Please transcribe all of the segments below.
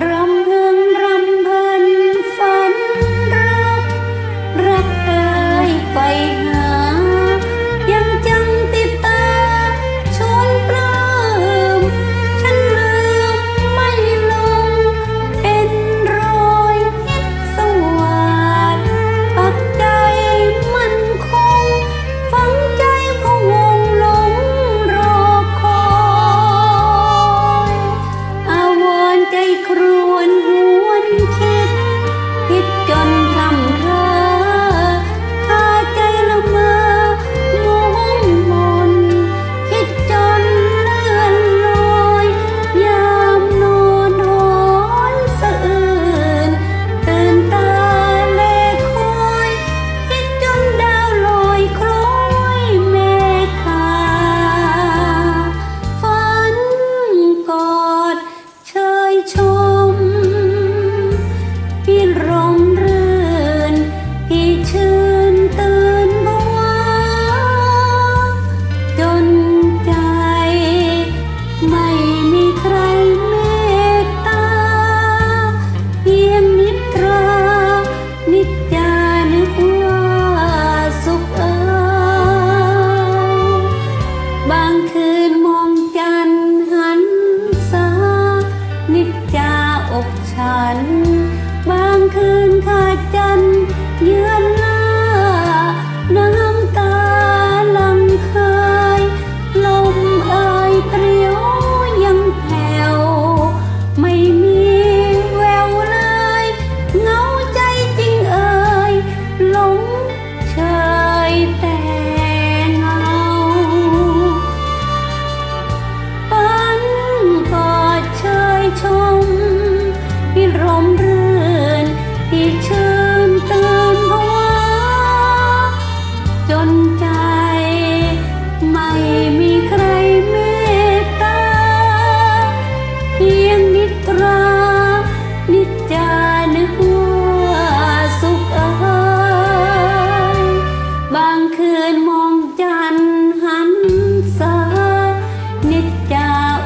รำพึงรเพินฝันรักรักเอ่ไฟ Tuhan 嗯。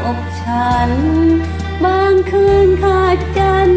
อกฉัน บางคืนขาดกัน